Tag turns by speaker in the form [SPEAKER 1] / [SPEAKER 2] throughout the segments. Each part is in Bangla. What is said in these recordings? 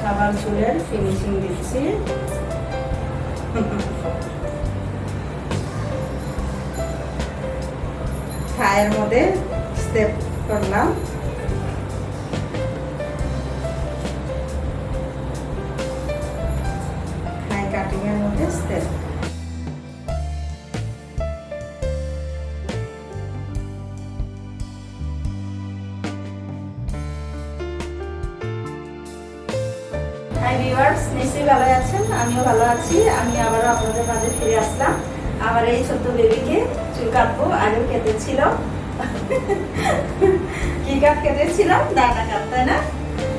[SPEAKER 1] সাবান চুলের ফিনিশিং দিচ্ছি। খায়ের মধ্যে স্টেপ করলাম। হাই ভিউয়ার্স নিশ্চয়ই ভালো আছেন? আমিও ভালো আছি। আমি আবারও আপনাদের মাঝে ফিরে আসলাম। আমার এই ছোট্ট বেবিকে চুল কাটবো। আগেও কেটেছিল কি কাট কেটেছিলাম দায়না কাট তাই না?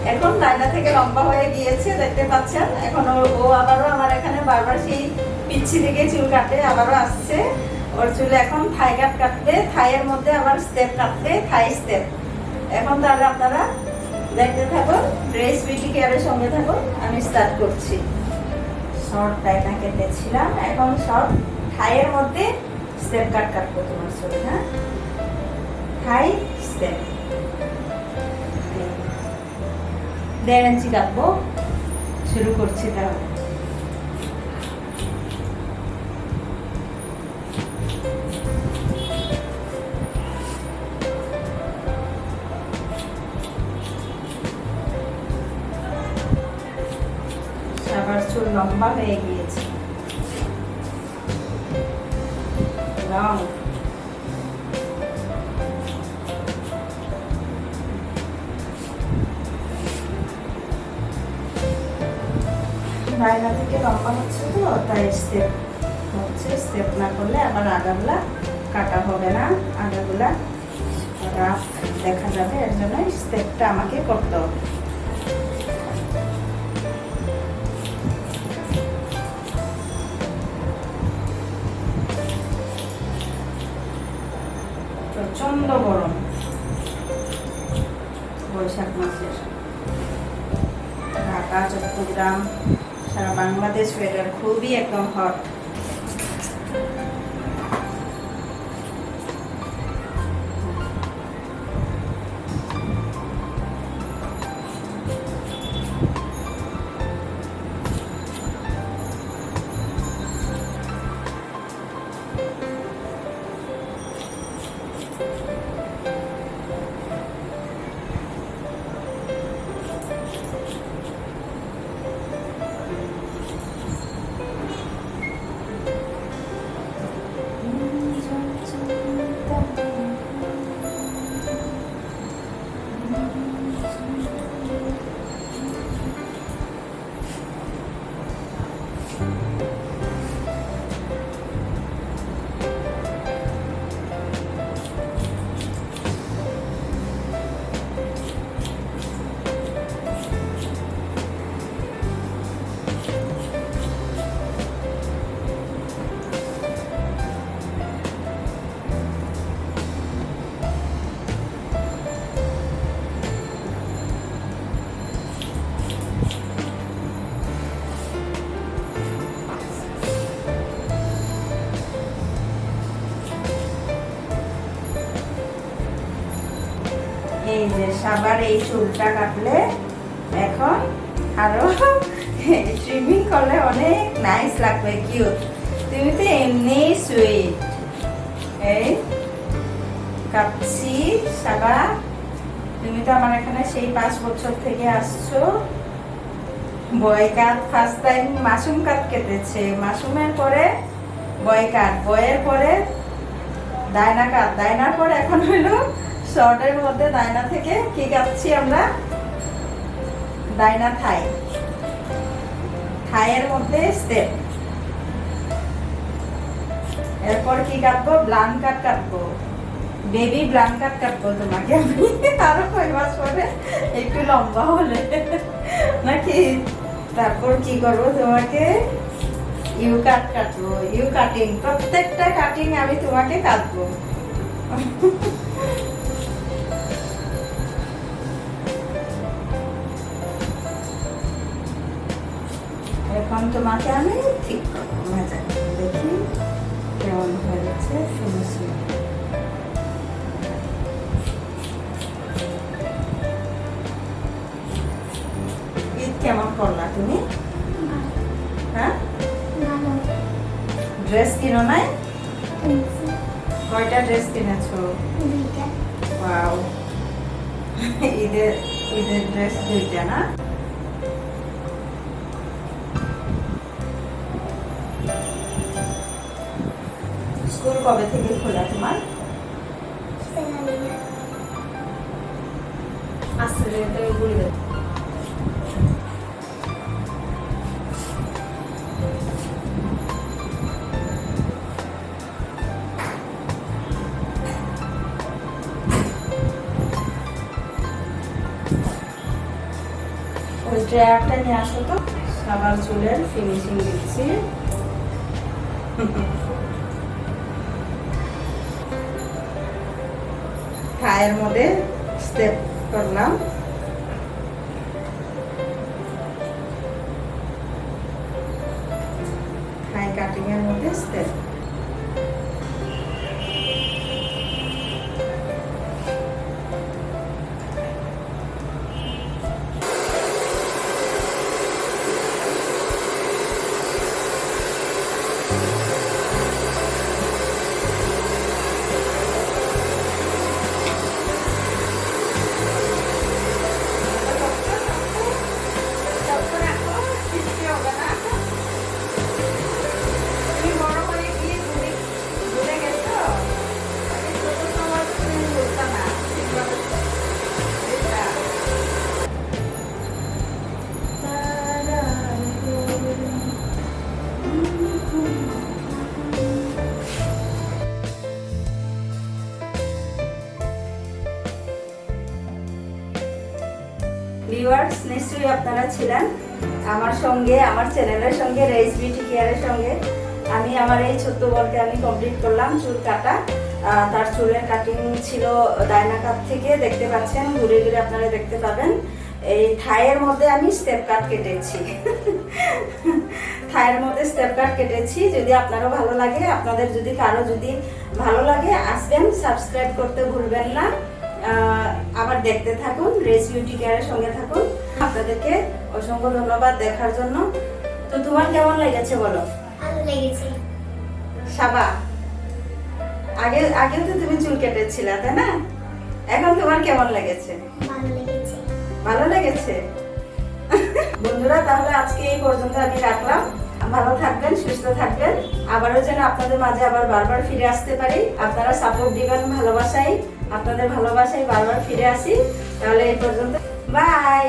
[SPEAKER 1] এখন দায়না থেকে লম্বা হয়ে গিয়েছে, দেখতে পাচ্ছেন। এখন ও- আবারও আমার এখানে বারবার সেই পিচ্ছি থেকে চুল কাটে আবারও আসছে। ওর চুলে এখন থাই কাট কাটবে। থাইয়ের মধ্যে আবার স্টেপ কাটবে। থাই স্টেপ এখন তাহলে আপনারা দেখতে থাকো ড্রেস বিউটি কেয়ারের সঙ্গে থাকো, আমি স্টার্ট করছি। শর্ট ডাইনা কেটেছিলাম, এখন শর্ট থাইয়ের মধ্যে স্টেপ কাট কাটবো তোমার চুলে হ্যাঁ? থাই স্টেপ দেড় ইঞ্চি কাটবো, শুরু করছি তাহলে। আবার চুল লম্বা হয়ে গিয়েছে। রং। বাইনা থেকে লম্বা হচ্ছে তো, তাই স্টেপ হচ্ছে। স্টেপ না করলে আবার আগাগুলা কাটা হবে না। আগাগুলা রাফ দেখা যাবে, এর জন্য স্টেপটা আমাকে করতে হবে। গরম। বৈশাখ মাসের। ঢাকা চট্টগ্রাম সারা বাংলাদেশ ওয়েদার খুবই একদম হট যে সাবার এই চুলটা কাটলে এখন আরও ট্রিমিং করলে অনেক নাইস লাগবে কিউট তুমি তো এমনি সুইট এই কাটছি সাবা। তুমি তো আমার এখানে সেই পাঁচ বছর থেকে আসছো। Boy cut first time Masum cut কেটেছে। মাসুমের পরে বয় কাট বয়ের পরে দায়না কাট। দায়নার পর এখন হইল শর্টের মধ্যে দায়না থেকে কি কাটছি আমরা? দায়না থাই। থাইয়ের মধ্যে স্টেপ এরপর কি কাটবো ব্লান কাট কাটবো। বেবি ব্লান কাট কাটবো তোমাকে আমি। আরও কয় মাস পরে? একটু লম্বা হলে। নাকি? তারপর কি করব তোমাকে? ইউ কাট কাটবো। ইউ কাটিং প্রত্যেকটা কাটিং আমি তোমাকে কাটবো। এখন তোমাকে আমি ঠিক করব মজা দেখি কেমন হয়েছে ফিনিশিং কেমন করলা তুমি? হ্যাঁ? ড্রেস কিনো নাই? কয়টা ড্রেস কিনেছো? ঈদের ঈদের ড্রেস দুইটা না? কবে থেকে খোলা তোমার? ওই ড্রায়ারটা নিয়ে আসো তো। সবার চুলের ফিনিশিং দিচ্ছি। থায়ের মধ্যে স্টেপ করলাম। ফ্রাই কাটিং এর মধ্যে স্টেপ ভিউয়ার্স, নিশ্চয়ই আপনারা ছিলেন আমার সঙ্গে, আমার চ্যানেলের সঙ্গে রেস বিউটি কেয়ারের সঙ্গে। আমি আমার এই ছোট্ট বলকে আমি কমপ্লিট করলাম, চুল কাটা। তার চুলের কাটিং ছিল ডায়না কাপ থেকে, দেখতে পাচ্ছেন, ঘুরে ঘুরে আপনারা দেখতে পাবেন। এই থায়ের মধ্যে আমি স্টেপ কাট কেটেছি। থায়ের মধ্যে স্টেপ কাট কেটেছি, যদি আপনারও ভালো লাগে, আপনাদের যদি কারও যদি ভালো লাগে, আসবেন সাবস্ক্রাইব করতে ভুলবেন না। আবার দেখতে থাকুন রেস বিউটি কেয়ারের সঙ্গে থাকুন। আপনাদেরকে অসংখ্য ধন্যবাদ দেখার জন্য। তো তোমার কেমন লেগেছে বলো? সাবা আগে আগে তো তুমি চুল কেটেছিলে তাই না? এখন তোমার কেমন লেগেছে? ভালো লেগেছে। বন্ধুরা তাহলে আজকে এই পর্যন্ত আমি রাখলাম। ভালো থাকবেন সুস্থ থাকবেন। আবারও যেন আপনাদের মাঝে আবার বারবার ফিরে আসতে পারি। আপনারা সাপোর্ট দিবেন ভালোবাসাই আপনাদের ভালোবাসায় বারবার ফিরে আসি তাহলে এই পর্যন্ত। বাই!